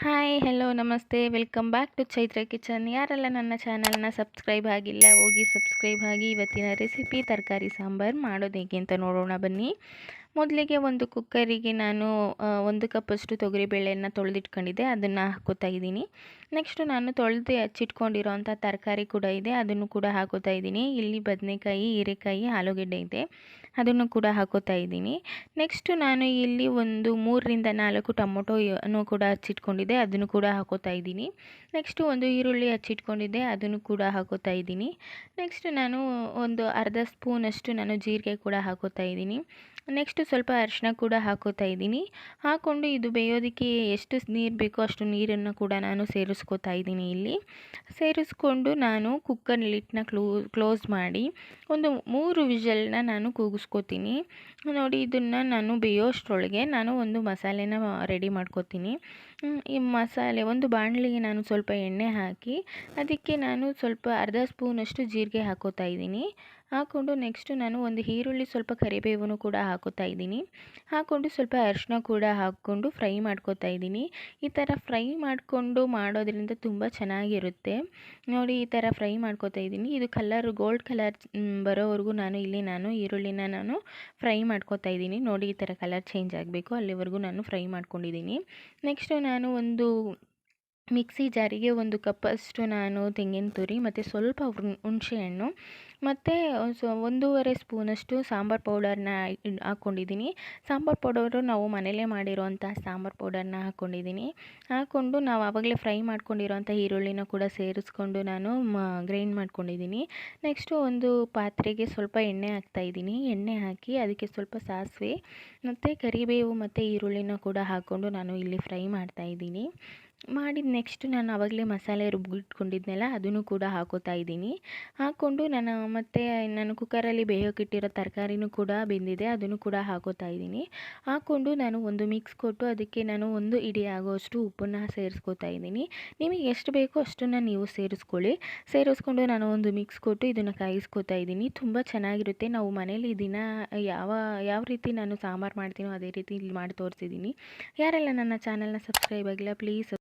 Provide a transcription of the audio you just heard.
Hi, hello, ನಮಸ್ತೆ. Welcome back to Chaitra kitchen. ಯಾರೆಲ್ಲ ನನ್ನ ಚಾನಲ್ನ ಸಬ್ಸ್ಕ್ರೈಬ್ ಆಗಿಲ್ಲ, ಹೋಗಿ ಸಬ್ಸ್ಕ್ರೈಬ್ ಆಗಿ ಇವತ್ತಿನ ರೆಸಿಪಿ ತರಕಾರಿ ಸಾಂಬಾರು ಮಾಡೋದು ಹೇಗೆ ಅಂತ ನೋಡೋಣ ಬನ್ನಿ. ಮೊದಲಿಗೆ ಒಂದು ಕುಕ್ಕರಿಗೆ ನಾನು ಒಂದು ಕಪ್ಪಷ್ಟು ತೊಗರಿಬೇಳೆಯನ್ನು ತೊಳೆದಿಟ್ಕೊಂಡಿದ್ದೆ. ಅದನ್ನು ಹಾಕೋತಾ ಇದ್ದೀನಿ. ನೆಕ್ಸ್ಟು ನಾನು ತೊಳೆದು ಹಚ್ಚಿಟ್ಕೊಂಡಿರೋಂಥ ತರಕಾರಿ ಕೂಡ ಇದೆ. ಅದನ್ನು ಕೂಡ ಹಾಕೋತಾ ಇದ್ದೀನಿ. ಇಲ್ಲಿ ಬದನೆಕಾಯಿ, ಹೀರೆಕಾಯಿ, ಆಲೂಗೆಡ್ಡೆ ಇದೆ. ಅದನ್ನು ಕೂಡ ಹಾಕೋತಾ ಇದ್ದೀನಿ. ನೆಕ್ಸ್ಟು ನಾನು ಇಲ್ಲಿ ಒಂದು ಮೂರರಿಂದ ನಾಲ್ಕು ಟೊಮೊಟೊನು ಕೂಡ ಹಚ್ಚಿಟ್ಕೊಂಡಿದ್ದೆ. ಅದನ್ನು ಕೂಡ ಹಾಕೋತಾ ಇದ್ದೀನಿ. ನೆಕ್ಸ್ಟು ಒಂದು ಈರುಳ್ಳಿ ಹಚ್ಚಿಟ್ಕೊಂಡಿದ್ದೆ. ಅದನ್ನು ಕೂಡ ಹಾಕೋತಾ ಇದ್ದೀನಿ. ನೆಕ್ಸ್ಟ್ ನಾನು ಒಂದು ಅರ್ಧ ಸ್ಪೂನಷ್ಟು ನಾನು ಜೀರಿಗೆ ಕೂಡ ಹಾಕೋತಾ ಇದ್ದೀನಿ. ನೆಕ್ಸ್ಟು ಸ್ವಲ್ಪ ಅರಿಶಿನ ಕೂಡ ಹಾಕೋತಾ ಇದ್ದೀನಿ. ಹಾಕ್ಕೊಂಡು ಇದು ಬೇಯೋದಕ್ಕೆ ಎಷ್ಟು ನೀರು ಬೇಕೋ ಅಷ್ಟು ನೀರನ್ನು ಕೂಡ ನಾನು ಸೇರಿಸ್ಕೋತಾ ಇದ್ದೀನಿ ಇಲ್ಲಿ. ಸೇರಿಸ್ಕೊಂಡು ನಾನು ಕುಕ್ಕರ್ ಲಿಟ್ನ ಕ್ಲೋ, ಕ್ಲೋಸ್ ಮಾಡಿ ಒಂದು ಮೂರು ವಿಜಲ್ನ ನಾನು ಕೂಗಿಸ್ಕೋತೀನಿ. ನೋಡಿ ಇದನ್ನು ನಾನು ಬೇಯೋಷ್ಟರೊಳಗೆ ನಾನು ಒಂದು ಮಸಾಲೆನ ರೆಡಿ ಮಾಡ್ಕೋತೀನಿ. ಈ ಮಸಾಲೆ ಒಂದು ಬಾಣಲಿಗೆ ನಾನು ಸ್ವಲ್ಪ ಎಣ್ಣೆ ಹಾಕಿ ಅದಕ್ಕೆ ನಾನು ಸ್ವಲ್ಪ ಅರ್ಧ ಸ್ಪೂನಷ್ಟು ಜೀರಿಗೆ ಹಾಕೋತಾ ಇದ್ದೀನಿ. ಹಾಕ್ಕೊಂಡು ನೆಕ್ಸ್ಟು ನಾನು ಒಂದು ಈರುಳ್ಳಿ ಸ್ವಲ್ಪ ಕರಿಬೇವನ್ನು ಕೂಡ ಹಾಕೋತಾ ಇದ್ದೀನಿ. ಹಾಕ್ಕೊಂಡು ಸ್ವಲ್ಪ ಅರಿಶಿನ ಕೂಡ ಹಾಕ್ಕೊಂಡು ಫ್ರೈ ಮಾಡ್ಕೋತಾ ಇದ್ದೀನಿ. ಈ ಥರ ಫ್ರೈ ಮಾಡಿಕೊಂಡು ಮಾಡೋದ್ರಿಂದ ತುಂಬ ಚೆನ್ನಾಗಿರುತ್ತೆ. ನೋಡಿ ಈ ಥರ ಫ್ರೈ ಮಾಡ್ಕೋತಾ ಇದ್ದೀನಿ. ಇದು ಕಲರ್ ಗೋಲ್ಡ್ ಕಲರ್ ಬರೋವರೆಗೂ ನಾನು ಇಲ್ಲಿ ನಾನು ಈರುಳ್ಳಿನ ನಾನು ಫ್ರೈ ಮಾಡ್ಕೋತಾ ಇದ್ದೀನಿ. ನೋಡಿ ಈ ಥರ ಕಲರ್ ಚೇಂಜ್ ಆಗಬೇಕು. ಅಲ್ಲಿವರೆಗೂ ನಾನು ಫ್ರೈ ಮಾಡ್ಕೊಂಡಿದ್ದೀನಿ. ನೆಕ್ಸ್ಟು ನಾನು ಒಂದು ಮಿಕ್ಸಿ ಜಾರಿಗೆ ಒಂದು ಕಪ್ಪಷ್ಟು ನಾನು ತೆಂಗಿನ ತುರಿ ಮತ್ತು ಸ್ವಲ್ಪ ಹುಣಸೆ ಹಣ್ಣು ಮತ್ತು ಒಂದೂವರೆ ಸ್ಪೂನಷ್ಟು ಸಾಂಬಾರು ಪೌಡರನ್ನ ಹಾಕ್ಕೊಂಡಿದ್ದೀನಿ ಸಾಂಬಾರು ಪೌಡರು ನಾವು ಮನೇಲೇ ಮಾಡಿರುವಂಥ ಸಾಂಬಾರು ಪೌಡರ್ನ ಹಾಕ್ಕೊಂಡಿದ್ದೀನಿ ಹಾಕ್ಕೊಂಡು ನಾವು ಆವಾಗಲೇ ಫ್ರೈ ಮಾಡ್ಕೊಂಡಿರೋಂಥ ಈರುಳ್ಳಿನ ಕೂಡ ಸೇರಿಸ್ಕೊಂಡು ನಾನು ಗ್ರೈಂಡ್ ಮಾಡ್ಕೊಂಡಿದ್ದೀನಿ. ನೆಕ್ಸ್ಟು ಒಂದು ಪಾತ್ರೆಗೆ ಸ್ವಲ್ಪ ಎಣ್ಣೆ ಹಾಕ್ತಾಯಿದ್ದೀನಿ ಎಣ್ಣೆ ಹಾಕಿ ಅದಕ್ಕೆ ಸ್ವಲ್ಪ ಸಾಸಿವೆ ಮತ್ತು ಕರಿಬೇವು ಮತ್ತು ಈರುಳ್ಳಿನ ಕೂಡ ಹಾಕ್ಕೊಂಡು ನಾನು ಇಲ್ಲಿ ಫ್ರೈ ಮಾಡ್ತಾಯಿದ್ದೀನಿ ಮಾಡಿದ ನೆಕ್ಸ್ಟ್ ನಾನು ಆವಾಗಲೇ ಮಸಾಲೆ ರುಬ್ಬಿಟ್ಕೊಂಡಿದ್ನಲ್ಲ ಅದನ್ನು ಕೂಡ ಹಾಕೋತಾ ಇದ್ದೀನಿ. ಹಾಕ್ಕೊಂಡು ನಾನು ಮತ್ತು ನಾನು ಕುಕ್ಕರಲ್ಲಿ ಬೇಯೋಕ್ಕಿಟ್ಟಿರೋ ತರಕಾರಿನೂ ಕೂಡ ಬೆಂದಿದೆ, ಅದನ್ನು ಕೂಡ ಹಾಕೋತಾ ಇದ್ದೀನಿ. ಹಾಕ್ಕೊಂಡು ನಾನು ಒಂದು ಮಿಕ್ಸ್ ಕೊಟ್ಟು ಅದಕ್ಕೆ ನಾನು ಒಂದು ಇಡಿ ಆಗೋಷ್ಟು ಉಪ್ಪನ್ನು ಸೇರಿಸ್ಕೋತಾ ಇದ್ದೀನಿ. ನಿಮಗೆ ಎಷ್ಟು ಬೇಕೋ ಅಷ್ಟನ್ನು ನೀವು ಸೇರಿಸ್ಕೊಳ್ಳಿ. ಸೇರಿಸ್ಕೊಂಡು ನಾನು ಒಂದು ಮಿಕ್ಸ್ ಕೊಟ್ಟು ಇದನ್ನು ಕಾಯಿಸ್ಕೋತಾ ಇದ್ದೀನಿ. ತುಂಬ ಚೆನ್ನಾಗಿರುತ್ತೆ. ನಾವು ಮನೇಲಿ ದಿನ ಯಾವ ಯಾವ ರೀತಿ ನಾನು ಸಾಂಬಾರು ಮಾಡ್ತೀನೋ ಅದೇ ರೀತಿ ಇಲ್ಲಿ ಮಾಡಿ ತೋರಿಸಿದ್ದೀನಿ. ಯಾರೆಲ್ಲ ನನ್ನ ಚಾನಲ್ನ ಸಬ್ಸ್ಕ್ರೈಬ್ ಆಗಿಲ್ಲ, ಪ್ಲೀಸ್